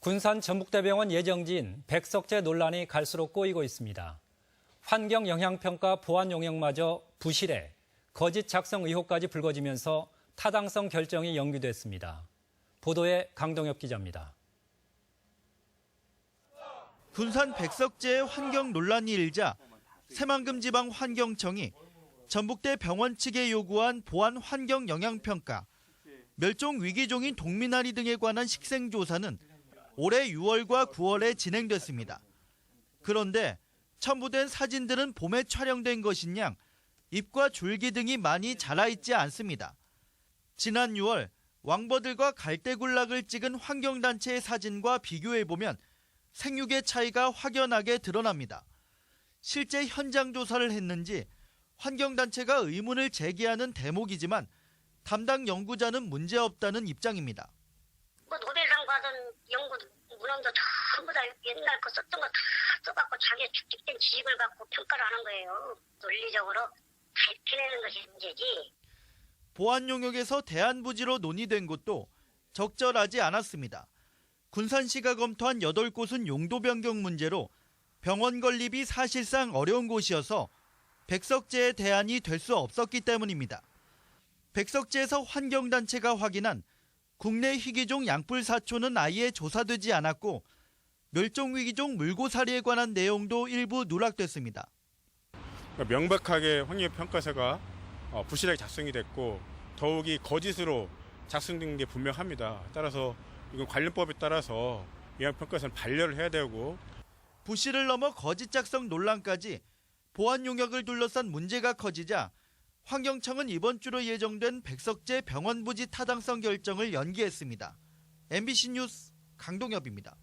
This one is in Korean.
군산 전북대병원 예정지인 백석제 논란이 갈수록 꼬이고 있습니다. 환경 영향평가 보안 용역마저 부실해 거짓 작성 의혹까지 불거지면서 타당성 결정이 연기됐습니다. 보도에 강동엽 기자입니다. 군산 백석제의 환경 논란이 일자 새만금 지방 환경청이 전북대 병원 측에 요구한 보안 환경 영향 평가, 멸종 위기종인 동미나리 등에 관한 식생 조사는 올해 6월과 9월에 진행됐습니다. 그런데 첨부된 사진들은 봄에 촬영된 것인 양 잎과 줄기 등이 많이 자라 있지 않습니다. 지난 6월 왕버들과 갈대굴락을 찍은 환경단체의 사진과 비교해 보면 생육의 차이가 확연하게 드러납니다. 실제 현장 조사를 했는지 환경단체가 의문을 제기하는 대목이지만 담당 연구자는 문제없다는 입장입니다. 뭐 노벨상 받은 연구 문헌도 전부 다 옛날 거 썼던 거 다 써갖고 자기 축적된 지식을 갖고 평가를 하는 거예요. 논리적으로 밝혀내는 것이 문제지. 보안 용역에서 대안 부지로 논의된 곳도 적절하지 않았습니다. 군산시가 검토한 8곳은 용도 변경 문제로 병원 건립이 사실상 어려운 곳이어서 백석제의 대안이 될 수 없었기 때문입니다. 백석제에서 환경단체가 확인한 국내 희귀종 양뿔 사초는 아예 조사되지 않았고 멸종위기종 물고사리에 관한 내용도 일부 누락됐습니다. 그러니까 명백하게 환경 평가서가 어, 부실하게 작성이 됐고 더욱이 거짓으로 작성된 게 분명합니다. 따라서 이건 관련법에 따라서 이한 평가서는 반려를 해야 되고 부실을 넘어 거짓 작성 논란까지 보안 용역을 둘러싼 문제가 커지자 환경청은 이번 주로 예정된 백석제 병원 부지 타당성 결정을 연기했습니다. MBC 뉴스 강동엽입니다.